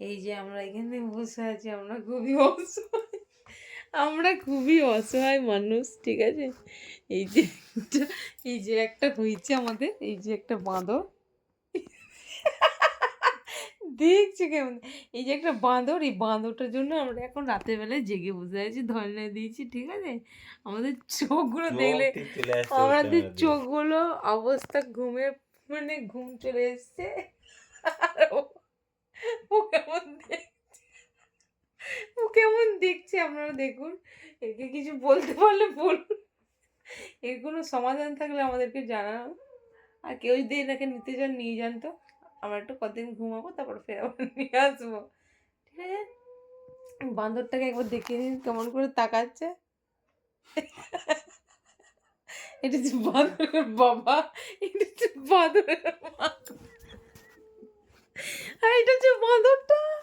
এই যে আমরা এখানে বসে আছি আমরা খুবই অসহায়। আমরা খুবই অসহায় মানুষ ঠিক আছে? এই যে এই যে একটা হয়েছে আমাদের এই যে একটা বাঁদর। দেখছে কেমন? এই যে একটা বাঁদর এই বাঁদরটার জন্য আমরা এখন রাতের বেলায় জেগে বসে আছি ধর্ণা দিয়েছি ঠিক আছে? আমাদের চোখগুলো দেখলে আমাদের চোখগুলো অবস্থা ঘুমে মানে ঘুম চলে এসছে। আর ও- কেমন ও কেমন দেখছে আপনারা দেখুন। একে কিছু বলতে পারলে বলুন। এর কোনো সমাধান থাকলে আমাদেরকে জানান। আর কেউ যদি এনাকে নিতে চান, নিয়ে যান তো। আমরা একটু কদিন ঘুমাবো, তারপর ফের নিয়ে আসব। ঠিক আছে? বান্দরটাকে একবার দেখিয়ে নিন, কেমন করে তাকাচ্ছে। এটা হচ্ছে বাঁদরের বাবা, এটা হচ্ছে বাঁদরের মা আর এটা হচ্ছে বাঁদরটা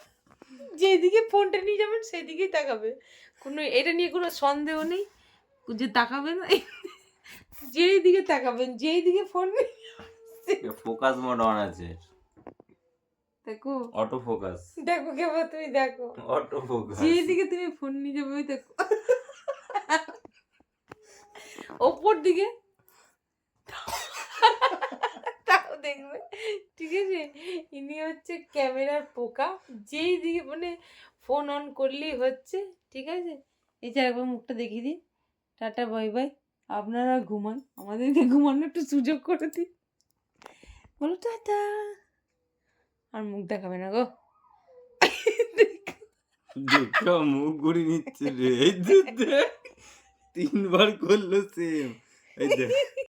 যেদিকে নিয়ে যাবেন সেদিকেই তাকাবে। কোনো এটা নিয়ে কোনো সন্দেহ নেই যে তাকাবে না। যেই দিকে তাকাবেন যেই দিকে ফোন ফোকাস মোড অন আছে। দেখো। অটো ফোকাস দেখো কেবল তুমি দেখো। অটো ফোকাস যেই দিকে তুমি ফোন নিয়ে যাবে দেখো। ওপর দিকে দেখবে। ঠিক আছে? ইনি হচ্ছে ক্যামেরার পোকা। যেই দিকে মানে ফোন অন করলেই হচ্ছে, ঠিক আছে? এই যে একবার মুখটা দেখিয়ে দিন টাটা বাই বাই আপনারা ঘুমান। আমাদেরকে ঘুমানোর একটু সুযোগ করে দিন। বলো টাটা। আর মুখ দেখাবে না গো। মুখ ঘুরি নিচ্ছে রে। তিনবার করল সেম এই দেখ।